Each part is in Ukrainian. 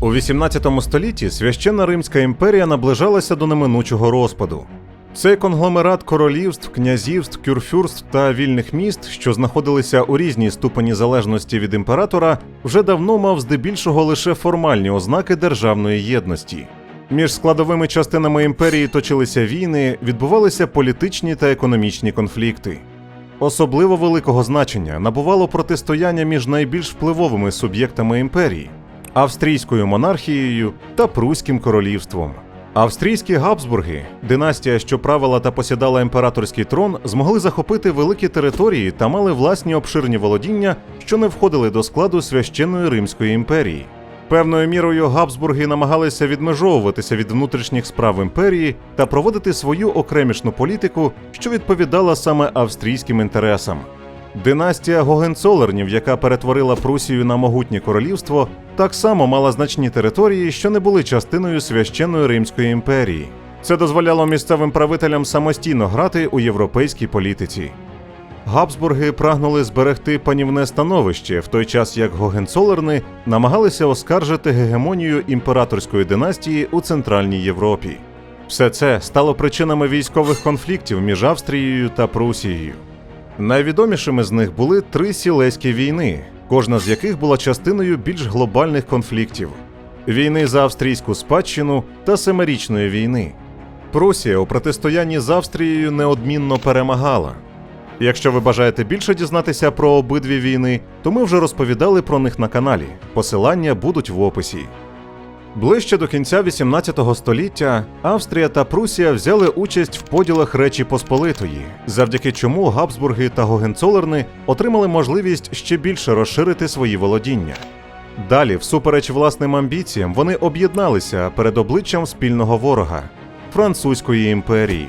У 18 столітті священна Римська імперія наближалася до неминучого розпаду. Цей конгломерат королівств, князівств, кюрфюрств та вільних міст, що знаходилися у різній ступені залежності від імператора, вже давно мав здебільшого лише формальні ознаки державної єдності. Між складовими частинами імперії точилися війни, відбувалися політичні та економічні конфлікти. Особливо великого значення набувало протистояння між найбільш впливовими суб'єктами імперії австрійською монархією та Пруським королівством. Австрійські Габсбурги, династія, що правила та посідала імператорський трон, змогли захопити великі території та мали власні обширні володіння, що не входили до складу священної Римської імперії. Певною мірою Габсбурги намагалися відмежовуватися від внутрішніх справ імперії та проводити свою окремішну політику, що відповідала саме австрійським інтересам. Династія Гогенцолернів, яка перетворила Прусію на могутнє королівство, так само мала значні території, що не були частиною священної Римської імперії. Це дозволяло місцевим правителям самостійно грати у європейській політиці. Габсбурги прагнули зберегти панівне становище, в той час як Гогенцолерни намагалися оскаржити гегемонію імператорської династії у Центральній Європі. Все це стало причинами військових конфліктів між Австрією та Прусією. Найвідомішими з них були три сілеські війни, кожна з яких була частиною більш глобальних конфліктів: війни за австрійську спадщину та Семирічної війни. Прусія у протистоянні з Австрією неодмінно перемагала. Якщо ви бажаєте більше дізнатися про обидві війни, то ми вже розповідали про них на каналі. Посилання будуть в описі. Ближче до кінця 18 століття Австрія та Прусія взяли участь в поділах Речі Посполитої, завдяки чому Габсбурги та Гогенцолерни отримали можливість ще більше розширити свої володіння. Далі, всупереч власним амбіціям, вони об'єдналися перед обличчям спільного ворога Французької імперії.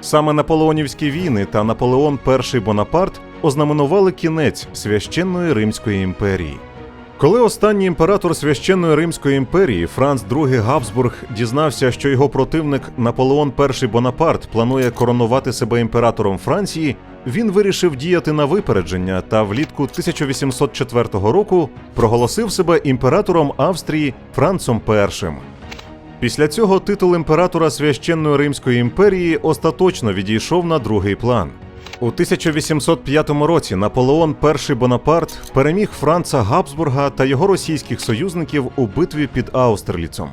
Саме Наполеонівські війни та Наполеон І Бонапарт ознаменували кінець священної Римської імперії. Коли останній імператор священної Римської імперії Франц II Габсбург дізнався, що його противник Наполеон І Бонапарт планує коронувати себе імператором Франції, він вирішив діяти на випередження та влітку 1804 року проголосив себе імператором Австрії Францом І. Після цього титул імператора священної Римської імперії остаточно відійшов на другий план. У 1805 році Наполеон І Бонапарт переміг Франца Габсбурга та його російських союзників у битві під Аустерліцом.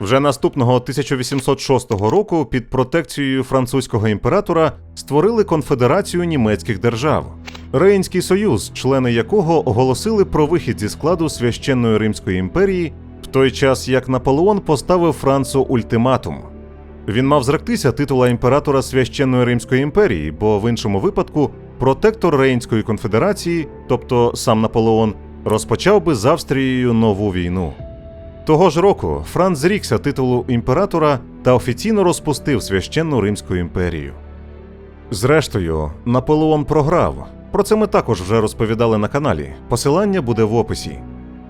Вже наступного 1806 року під протекцією французького імператора створили конфедерацію німецьких держав. Рейнський союз, члени якого оголосили про вихід зі складу священної Римської імперії, в той час як Наполеон поставив Францу ультиматум. Він мав зректися титула імператора священної Римської імперії, бо в іншому випадку протектор Рейнської конфедерації, тобто сам Наполеон, розпочав би з Австрією нову війну. Того ж року Франц зрікся титулу імператора та офіційно розпустив священну Римську імперію. Зрештою, Наполеон програв. Про це ми також вже розповідали на каналі. Посилання буде в описі.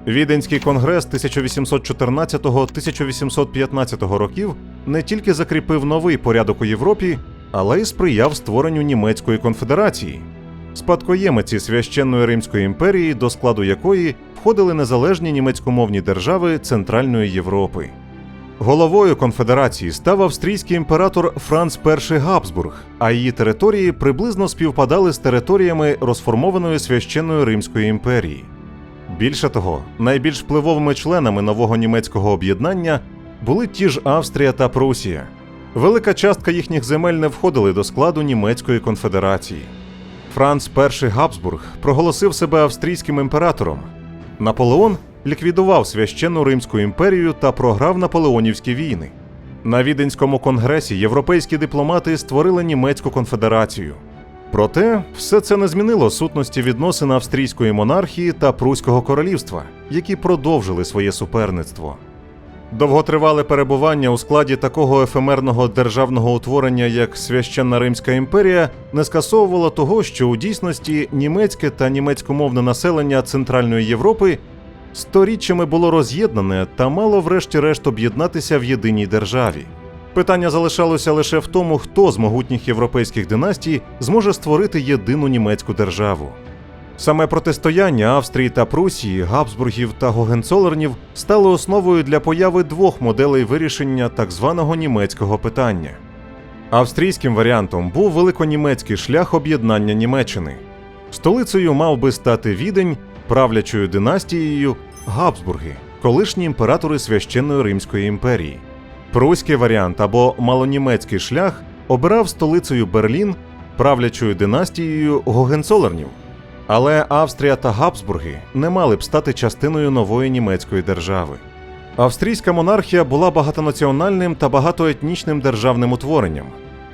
Віденський конгрес 1814-1815 років не тільки закріпив новий порядок у Європі, але й сприяв створенню німецької конфедерації, спадкоємиці священної Римської імперії, до складу якої входили незалежні німецькомовні держави Центральної Європи. Головою конфедерації став австрійський імператор Франц І Габсбург, а її території приблизно співпадали з територіями розформованої священної Римської імперії. Більше того, найбільш впливовими членами нового німецького об'єднання були ті ж Австрія та Прусія. Велика частка їхніх земель не входили до складу німецької конфедерації. Франц І Габсбург проголосив себе австрійським імператором. Наполеон ліквідував священну Римську імперію та програв наполеонівські війни. На Віденському конгресі європейські дипломати створили німецьку конфедерацію. Проте все це не змінило сутності відносин австрійської монархії та Пруського королівства, які продовжили своє суперництво. Довготривале перебування у складі такого ефемерного державного утворення, як Священна Римська імперія, не скасовувало того, що у дійсності німецьке та німецькомовне населення Центральної Європи сторіччями було роз'єднане та мало врешті-решт об'єднатися в єдиній державі. Питання залишалося лише в тому, хто з могутніх європейських династій зможе створити єдину німецьку державу. Саме протистояння Австрії та Прусії, Габсбургів та Гогенцолернів стало основою для появи двох моделей вирішення так званого німецького питання. Австрійським варіантом був великонімецький шлях об'єднання Німеччини. Столицею мав би стати Відень, правлячою династією Габсбурги, колишні імператори священної Римської імперії. Пруський варіант або малонімецький шлях обирав столицею Берлін, правлячою династією Гогенцолернів. Але Австрія та Габсбурги не мали б стати частиною нової німецької держави. Австрійська монархія була багатонаціональним та багатоетнічним державним утворенням.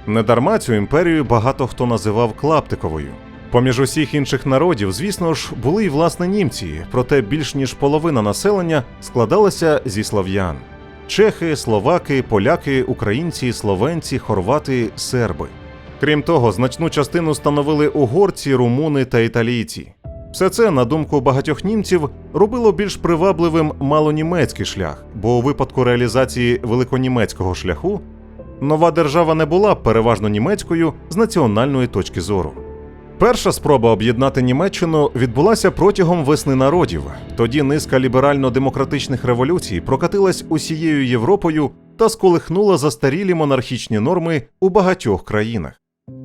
Недарма цю імперію багато хто називав клаптиковою. Поміж усіх інших народів, звісно ж, були й власне німці, проте більш ніж половина населення складалася зі слов'ян: чехи, словаки, поляки, українці, словенці, хорвати, серби. Крім того, значну частину становили угорці, румуни та італійці. Все це, на думку багатьох німців, робило більш привабливим малонімецький шлях, бо у випадку реалізації великонімецького шляху нова держава не була переважно німецькою з національної точки зору. Перша спроба об'єднати Німеччину відбулася протягом весни народів. Тоді низка ліберально-демократичних революцій прокатилась усією Європою та сколихнула застарілі монархічні норми у багатьох країнах.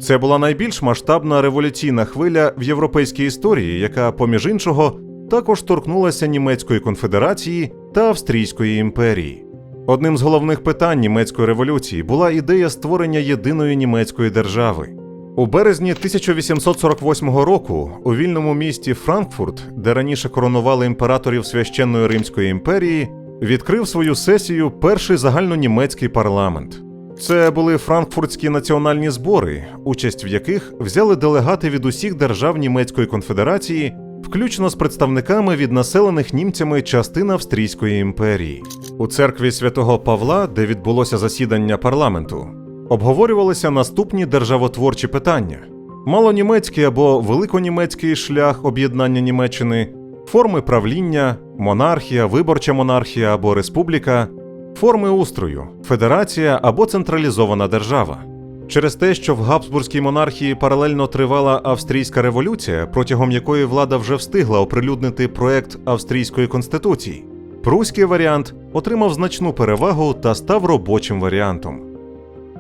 Це була найбільш масштабна революційна хвиля в європейській історії, яка, поміж іншого, також торкнулася Німецької конфедерації та Австрійської імперії. Одним з головних питань німецької революції була ідея створення єдиної німецької держави. У березні 1848 року у вільному місті Франкфурт, де раніше коронували імператорів священної Римської імперії, відкрив свою сесію перший загальнонімецький парламент. Це були франкфуртські національні збори, участь в яких взяли делегати від усіх держав Німецької конфедерації, включно з представниками від населених німцями частин Австрійської імперії. У церкві святого Павла, де відбулося засідання парламенту, обговорювалися наступні державотворчі питання: малонімецький або великонімецький шлях об'єднання Німеччини, форми правління, монархія, виборча монархія або республіка, форми устрою, федерація або централізована держава. Через те, що в Габсбурзькій монархії паралельно тривала австрійська революція, протягом якої влада вже встигла оприлюднити проект австрійської конституції, пруський варіант отримав значну перевагу та став робочим варіантом.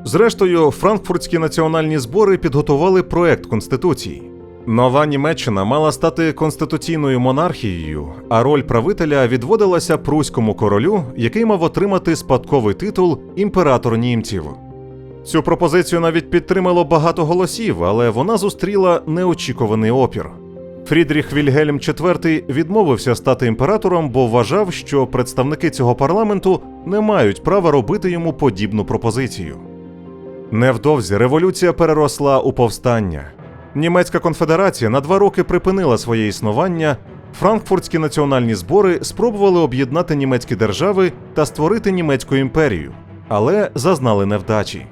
Зрештою, франкфуртські національні збори підготували проект конституції. Нова Німеччина мала стати конституційною монархією, а роль правителя відводилася пруському королю, який мав отримати спадковий титул імператор німців. Цю пропозицію навіть підтримало багато голосів, але вона зустріла неочікуваний опір. Фрідріх Вільгельм IV відмовився стати імператором, бо вважав, що представники цього парламенту не мають права робити йому подібну пропозицію. Невдовзі революція переросла у повстання. Німецька конфедерація на два роки припинила своє існування. Франкфуртські національні збори спробували об'єднати німецькі держави та створити німецьку імперію, але зазнали невдачі.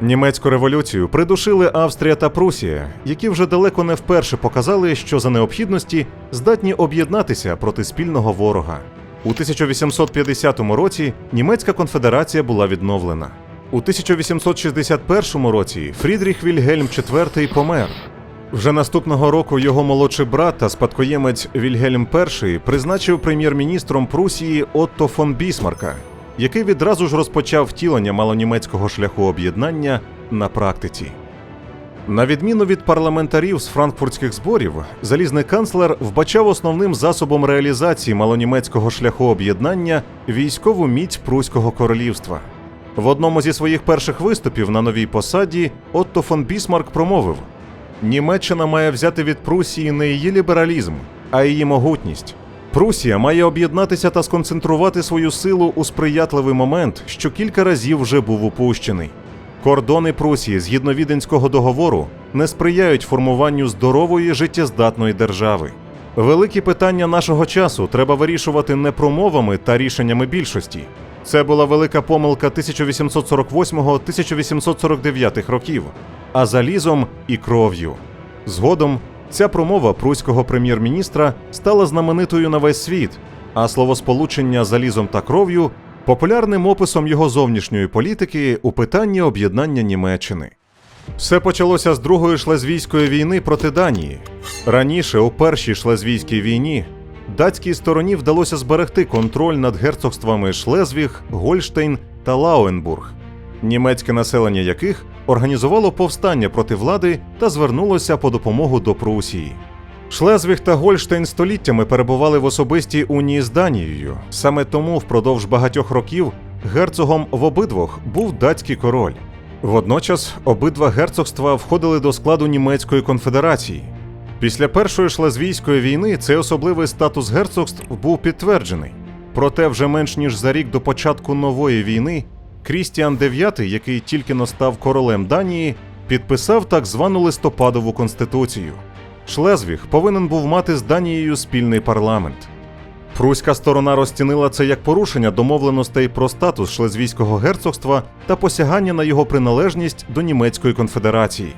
Німецьку революцію придушили Австрія та Прусія, які вже далеко не вперше показали, що за необхідності здатні об'єднатися проти спільного ворога. У 1850 році Німецька конфедерація була відновлена. У 1861 році Фрідріх Вільгельм IV помер. Вже наступного року його молодший брат та спадкоємець Вільгельм І призначив прем'єр-міністром Прусії Отто фон Бісмарка, який відразу ж розпочав втілення малонімецького шляху об'єднання на практиці. На відміну від парламентарів з франкфуртських зборів, залізний канцлер вбачав основним засобом реалізації малонімецького шляху об'єднання військову міць Пруського королівства. В одному зі своїх перших виступів на новій посаді Отто фон Бісмарк промовив: Німеччина має взяти від Прусії не її лібералізм, а її могутність. Прусія має об'єднатися та сконцентрувати свою силу у сприятливий момент, що кілька разів вже був упущений. Кордони Прусії згідно Віденського договору не сприяють формуванню здорової життєздатної держави. Великі питання нашого часу треба вирішувати не промовами та рішеннями більшості. Це була велика помилка 1848-1849 років, а залізом і кров'ю. Згодом ця промова пруського прем'єр-міністра стала знаменитою на весь світ, а словосполучення залізом та кров'ю популярним описом його зовнішньої політики у питанні об'єднання Німеччини. Все почалося з Другої шлезвійської війни проти Данії. Раніше, у першій шлезвійській війні, датській стороні вдалося зберегти контроль над герцогствами Шлезвіг, Гольштейн та Лауенбург, німецьке населення яких організувало повстання проти влади та звернулося по допомогу до Прусії. Шлезвіг та Гольштейн століттями перебували в особистій унії з Данією. Саме тому впродовж багатьох років герцогом в обидвох був датський король. Водночас обидва герцогства входили до складу Німецької конфедерації. Після Першої шлезвійської війни цей особливий статус герцогств був підтверджений. Проте вже менш ніж за рік до початку нової війни Крістіан IX, який тільки но став королем Данії, підписав так звану листопадову конституцію. Шлезвіг повинен був мати з Данією спільний парламент. Пруська сторона розцінила це як порушення домовленостей про статус Шлезвійського герцогства та посягання на його приналежність до Німецької конфедерації.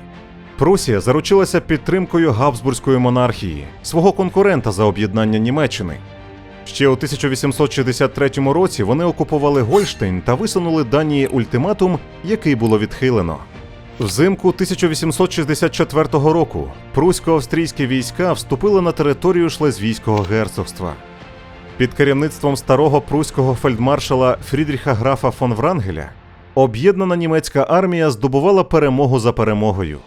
Прусія заручилася підтримкою Габсбурзької монархії, свого конкурента за об'єднання Німеччини. Ще у 1863 році вони окупували Гольштейн та висунули Данії ультиматум, який було відхилено. Взимку 1864 року прусько-австрійські війська вступили на територію Шлезвійського герцогства. Під керівництвом старого пруського фельдмаршала Фрідріха графа фон Врангеля об'єднана німецька армія здобувала перемогу за перемогою.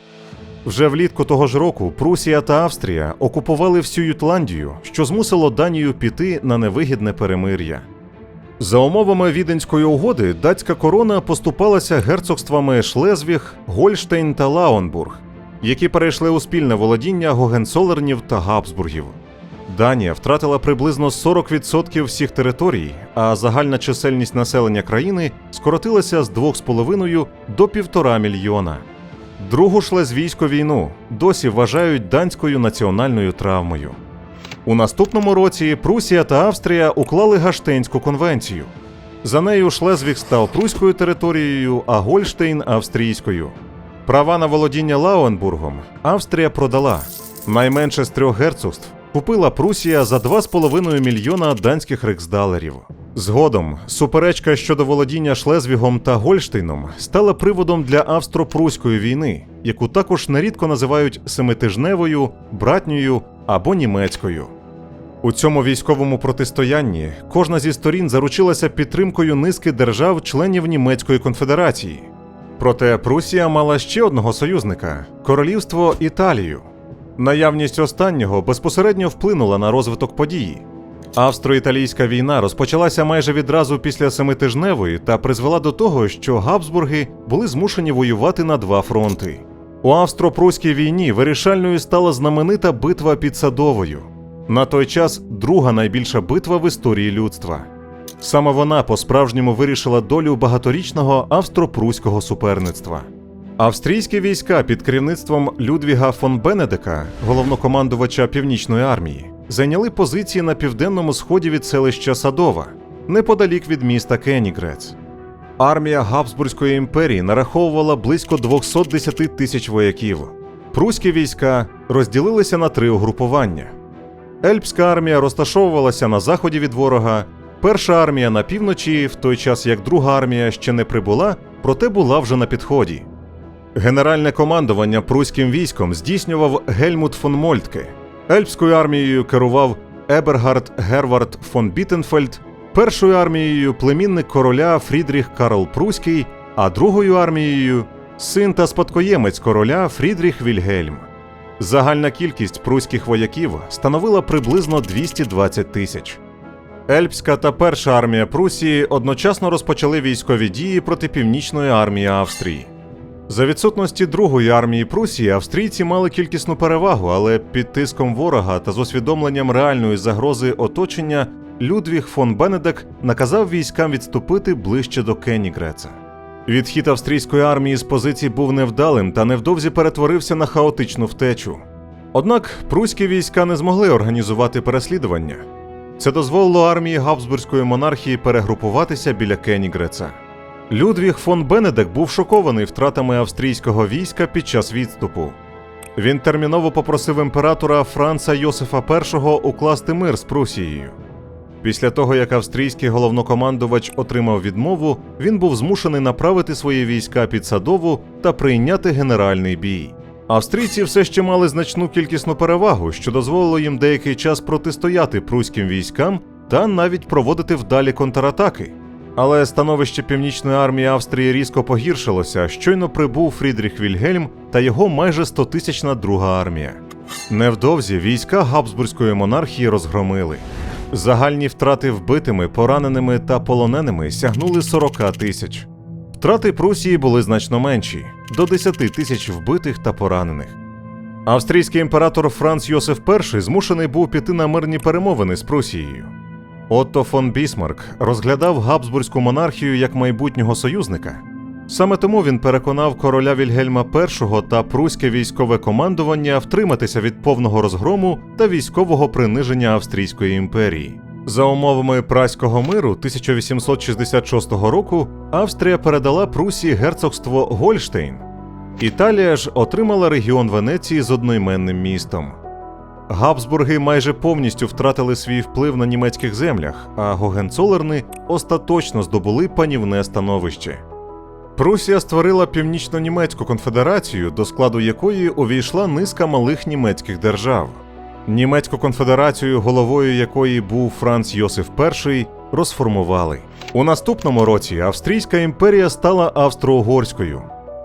Вже влітку того ж року Прусія та Австрія окупували всю Ютландію, що змусило Данію піти на невигідне перемир'я. За умовами Віденської угоди датська корона поступалася герцогствами Шлезвіг, Гольштейн та Лауенбург, які перейшли у спільне володіння Гогенцолернів та Габсбургів. Данія втратила приблизно 40% всіх територій, а загальна чисельність населення країни скоротилася з 2,5 до 1,5 мільйона. Другу шлезвійську війну досі вважають данською національною травмою. У наступному році Прусія та Австрія уклали Гаштейнську конвенцію. За нею Шлезвіг став пруською територією, а Гольштейн австрійською. Права на володіння Лауенбургом Австрія продала. Найменше з трьох герцогств купила Прусія за 2,5 мільйона данських риксдалерів. Згодом суперечка щодо володіння Шлезвігом та Гольштейном стала приводом для австро-пруської війни, яку також нерідко називають семитижневою, братньою або німецькою. У цьому військовому протистоянні кожна зі сторін заручилася підтримкою низки держав-членів Німецької конфедерації. Проте Прусія мала ще одного союзника королівство Італію. Наявність останнього безпосередньо вплинула на розвиток події. Австро-італійська війна розпочалася майже відразу після семитижневої та призвела до того, що Габсбурги були змушені воювати на два фронти. У австро-пруській війні вирішальною стала знаменита битва під Садовою. На той час друга найбільша битва в історії людства. Саме вона по-справжньому вирішила долю багаторічного австро-пруського суперництва. Австрійські війська під керівництвом Людвіга фон Бенедека, головнокомандувача Північної армії, зайняли позиції на південному сході від селища Садова, неподалік від міста Кенігрец. Армія Габсбурзької імперії нараховувала близько 210 тисяч вояків. Пруські війська розділилися на три угрупування. Ельпська армія розташовувалася на заході від ворога, перша армія на півночі, в той час як друга армія ще не прибула, проте була вже на підході. Генеральне командування пруським військом здійснював Гельмут фон Мольтке. Ельпською армією керував Ебергард Гервард фон Біттенфельд, першою армією племінник короля Фрідріх Карл Пруський, а другою армією син та спадкоємець короля Фрідріх Вільгельм. Загальна кількість пруських вояків становила приблизно 220 тисяч. Ельпська та перша армія Прусії одночасно розпочали військові дії проти північної армії Австрії. За відсутності другої армії Прусії австрійці мали кількісну перевагу, але під тиском ворога та з усвідомленням реальної загрози оточення Людвіг фон Бенедек наказав військам відступити ближче до Кенігреца. Відхід австрійської армії з позицій був невдалим та невдовзі перетворився на хаотичну втечу. Однак пруські війська не змогли організувати переслідування. Це дозволило армії Габсбурзької монархії перегрупуватися біля Кенігреца. Людвіг фон Бенедек був шокований втратами австрійського війська під час відступу. Він терміново попросив імператора Франца Йосифа І укласти мир з Прусією. Після того, як австрійський головнокомандувач отримав відмову, він був змушений направити свої війська під Садову та прийняти генеральний бій. Австрійці все ще мали значну кількісну перевагу, що дозволило їм деякий час протистояти пруським військам та навіть проводити вдалі контратаки. Але становище Північної армії Австрії різко погіршилося, щойно прибув Фрідріх Вільгельм та його майже 100-тисячна друга армія. Невдовзі війська Габсбурзької монархії розгромили. Загальні втрати вбитими, пораненими та полоненими сягнули 40 тисяч. Втрати Прусії були значно менші до 10 тисяч вбитих та поранених. Австрійський імператор Франц Йосиф І змушений був піти на мирні перемовини з Прусією. Отто фон Бісмарк розглядав Габсбурзьку монархію як майбутнього союзника. Саме тому він переконав короля Вільгельма І та пруське військове командування втриматися від повного розгрому та військового приниження Австрійської імперії. За умовами Праського миру 1866 року Австрія передала Прусії герцогство Гольштейн. Італія ж отримала регіон Венеції з одноіменним містом. Габсбурги майже повністю втратили свій вплив на німецьких землях, а Гогенцолерни остаточно здобули панівне становище. Прусія створила північно-німецьку конфедерацію, до складу якої увійшла низка малих німецьких держав. Німецьку конфедерацію, головою якої був Франц Йосиф І, розформували. У наступному році Австрійська імперія стала австро-угорською.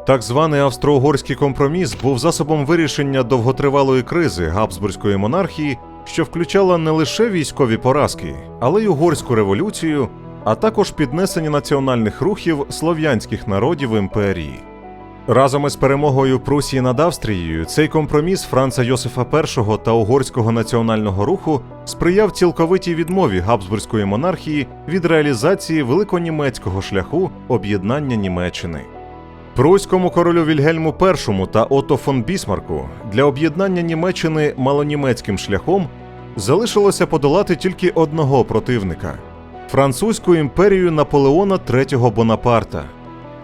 Так званий австро-угорський компроміс був засобом вирішення довготривалої кризи Габсбурзької монархії, що включала не лише військові поразки, але й угорську революцію, а також піднесення національних рухів слов'янських народів імперії. Разом із перемогою Прусії над Австрією цей компроміс Франца Йосифа І та угорського національного руху сприяв цілковитій відмові Габсбурзької монархії від реалізації великонімецького шляху об'єднання Німеччини. Пруському королю Вільгельму І та Отто фон Бісмарку для об'єднання Німеччини малонімецьким шляхом залишилося подолати тільки одного противника французьку імперію Наполеона III Бонапарта,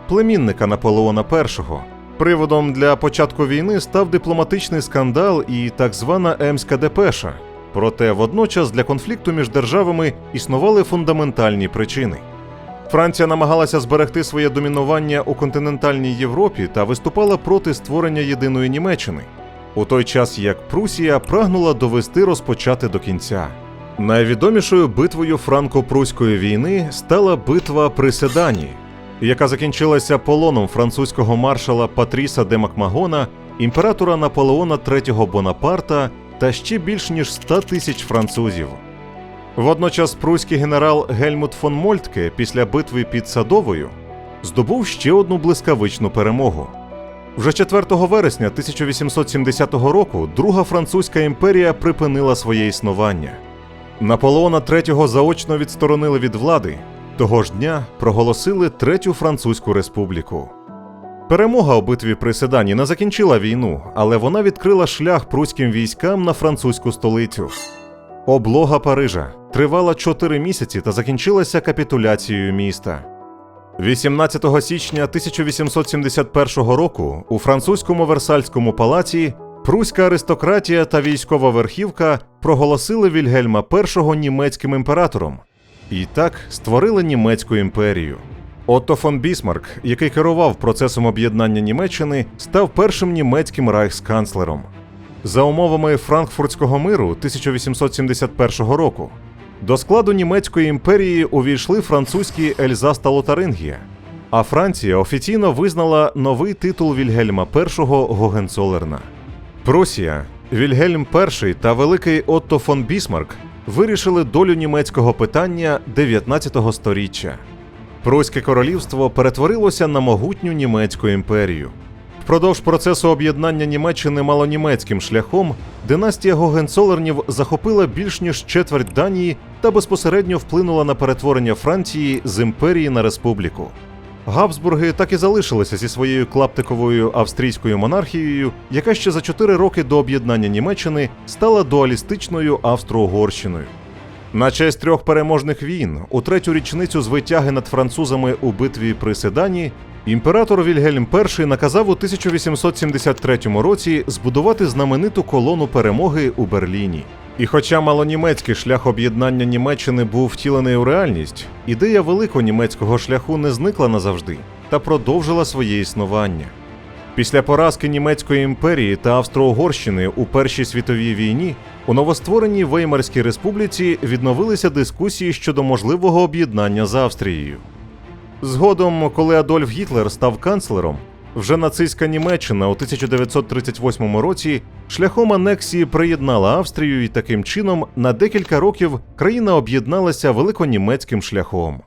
племінника Наполеона І. Приводом для початку війни став дипломатичний скандал і так звана Емська депеша. Проте водночас для конфлікту між державами існували фундаментальні причини. Франція намагалася зберегти своє домінування у континентальній Європі та виступала проти створення єдиної Німеччини, у той час як Прусія прагнула довести розпочати до кінця. Найвідомішою битвою франко-пруської війни стала битва при Седані, яка закінчилася полоном французького маршала Патріса де Макмагона, імператора Наполеона III Бонапарта та ще більш ніж 100 тисяч французів. Водночас пруський генерал Гельмут фон Мольтке після битви під Садовою здобув ще одну блискавичну перемогу. Вже 4 вересня 1870 року Друга Французька імперія припинила своє існування. Наполеона III заочно відсторонили від влади. Того ж дня проголосили Третю Французьку республіку. Перемога у битві при Седані не закінчила війну, але вона відкрила шлях пруським військам на французьку столицю. Облога Парижа тривала 4 місяці та закінчилася капітуляцією міста. 18 січня 1871 року у французькому Версальському палаці пруська аристократія та військова верхівка проголосили Вільгельма І німецьким імператором і так створили німецьку імперію. Отто фон Бісмарк, який керував процесом об'єднання Німеччини, став першим німецьким райхсканцлером. За умовами Франкфуртського миру 1871 року до складу німецької імперії увійшли французькі Ельзас та Лотарингія, а Франція офіційно визнала новий титул Вільгельма І Гогенцолерна. Прусія, Вільгельм І та великий Отто фон Бісмарк вирішили долю німецького питання 19 століття. Пруське королівство перетворилося на могутню німецьку імперію. Впродовж процесу об'єднання Німеччини малонімецьким шляхом династія Гогенцолернів захопила більш ніж четверть Данії та безпосередньо вплинула на перетворення Франції з імперії на республіку. Габсбурги так і залишилися зі своєю клаптиковою австрійською монархією, яка ще за чотири роки до об'єднання Німеччини стала дуалістичною Австро-Угорщиною. На честь трьох переможних війн у третю річницю звитяги над французами у битві при Седані імператор Вільгельм І наказав у 1873 році збудувати знамениту колону перемоги у Берліні. І хоча малонімецький шлях об'єднання Німеччини був втілений у реальність, ідея великонімецького шляху не зникла назавжди та продовжила своє існування. Після поразки Німецької імперії та Австро-Угорщини у Першій світовій війні у новоствореній Веймарській республіці відновилися дискусії щодо можливого об'єднання з Австрією. Згодом, коли Адольф Гітлер став канцлером, вже нацистська Німеччина у 1938 році шляхом анексії приєднала Австрію, і таким чином на декілька років країна об'єдналася великонімецьким шляхом.